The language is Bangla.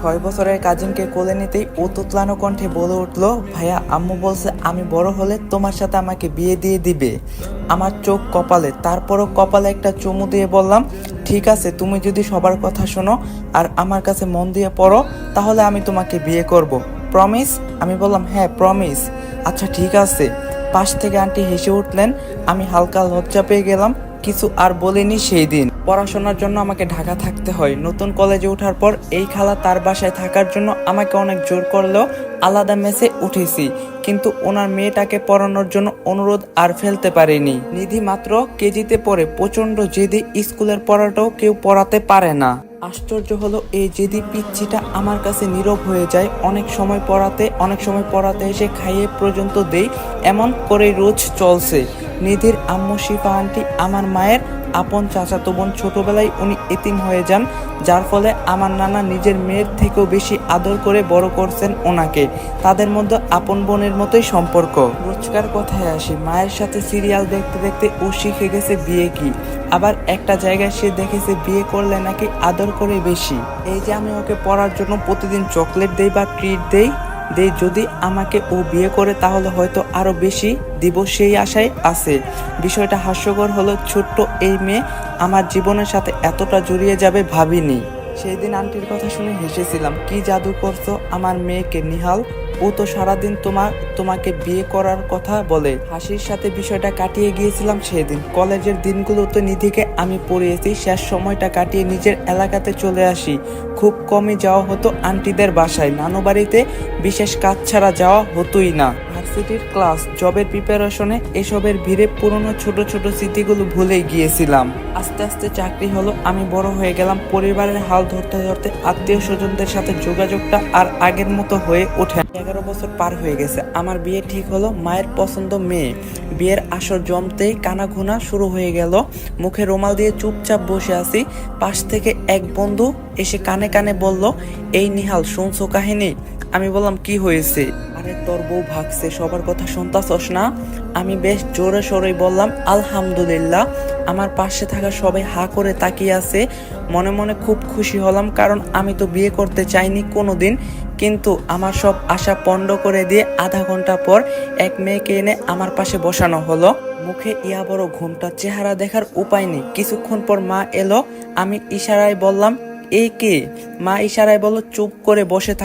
ছয় বছরের কাজিনকে কোলে নিতেই ও তুতলানো কণ্ঠে বলে উঠল, ভাইয়া, আম্মু বলছে আমি বড় হলে তোমার সাথে আমাকে বিয়ে দিয়ে দিবে। আমার চোখ কপালে। তারপরও কপালে একটা চুমু দিয়ে বললাম, ঠিক আছে, তুমি যদি সবার কথা শোনো আর আমার কাছে মন দিয়ে পড়ো, তাহলে আমি তোমাকে বিয়ে করব। প্রমিস আমি বললাম হ্যাঁ প্রমিস আচ্ছা ঠিক আছে। পাশ থেকে আন্টি হেসে উঠলেন, আমি হালকা লজ্জা পেয়ে গেলাম। কিছু আর বলিনি সেই দিন। পড়াশোনার জন্য আমাকে ঢাকা থাকতে হয়। নতুন কলেজে ওঠার পর এই খালা তার বাসায় থাকার জন্য আমাকে অনেক জোর করলেও আলাদা মেসে উঠেছি। কিন্তু ওনার মেয়েটাকে পড়ানোর জন্য অনুরোধ আর ফেলতে পারিনি। নিধি মাত্র কেজিতে পড়ে। প্রচণ্ড জেদি স্কুলের পড়াটাও কেউ পড়াতে পারে না। আশ্চর্য হলো, এই জেদি পিচ্ছিটা আমার কাছে নীরব হয়ে যায়। অনেক সময় পড়াতে, অনেক সময় পড়াতে এসে খাইয়ে পর্যন্ত দেই। এমন করেই রোজ চলছে। নিধির আম্মু শিফা আন্টি আমার মায়ের আপন চাচাতো বোন ছোটবেলায় উনি এতিম হয়ে যান, যার ফলে আমার নানা নিজের মেয়ের থেকেও বেশি আদর করে বড় করছেন ওনাকে। তাদের মধ্যে আপন বোনের মতোই সম্পর্ক। রোজকার কথায় আসি, মায়ের সাথে সিরিয়াল দেখতে দেখতে ও শিখে গেছে বিয়ে কি? আবার একটা জায়গায় সে দেখেছে বিয়ে করলে নাকি আদর করে বেশি। এই যে আমি ওকে পড়ার জন্য প্রতিদিন চকলেট দেই বা ট্রিট দেই দেই যদি আমাকে ও বিয়ে করে তাহলে হয়তো আরও বেশি দিব সেই আশায় আছে। বিষয়টা হাস্যকর হলো, ছোট্ট এই মেয়ে আমার জীবনের সাথে এতটা জড়িয়ে যাবে ভাবিনি। সেই দিন আন্টির কথা শুনে হেসেছিলাম, কি জাদু করছ আমার মেয়েকে, নিহাল? ও তো সারাদিন তোমার তোমাকে বিয়ে করার কথা বলে। হাসির সাথে বিষয়টা কাটিয়ে গিয়েছিলাম সেদিন। কলেজের দিনগুলো তো নিধিকে আমি পড়িয়েছি, শেষ সময়টা কাটিয়ে নিজের এলাকাতে চলে আসি। খুব কমই যাওয়া হতো আন্টিদের বাসায়। নানু বাড়িতে বিশেষ কাজ ছাড়া যাওয়া হতোই না। ভার্সিটির ক্লাস, জবের প্রিপারেশনে এসবের ভিড়ে পুরনো ছোট ছোট স্মৃতিগুলো ভুলে গিয়েছিলাম। আস্তে আস্তে চাকরি হলো, আমি বড় হয়ে গেলাম, পরিবারের হাল ধরতে ধরতে আত্মীয় স্বজনদের সাথে যোগাযোগটা আর আগের মতো হয়ে ওঠে এগারো বছর পার হয়ে গেছে, আমার বিয়ে ঠিক হলো, মায়ের পছন্দ মেয়ে। বিয়ের আসর জমতেই কানাঘুনা শুরু হয়ে গেল, মুখে রুমাল দিয়ে চুপচাপ বসে আছি, পাশ থেকে এক বন্ধু এসে কানে কানে বলল, এই নিহাল, শুনছো কাহিনী? আমি বললাম, কি হয়েছে? আরে তোর বউ ভাগছে, সবার কথা শুনতাছস না? আমি বেশ জোরে সরেই বললাম, আলহামদুলিল্লাহ। আমার পাশে থাকা সবাই হা করে তাকিয়ে আছে। মনে মনে খুব খুশি হলাম, কারণ আমি তো বিয়ে করতে চাইনি কোনোদিন। কিন্তু আমার সব আশা পণ্ড করে দিয়ে আধা ঘণ্টা পর এক মেয়েকে এনে আমার পাশে বসানো হলো। মুখে ইয়া বড় ঘুমটা, চেহারা দেখার উপায় নেই। কিছুক্ষণ পর মা এলো। আমি ইশারায় বললাম এই কে? মা ইশারায় বলল, চুপ করে বসে থাক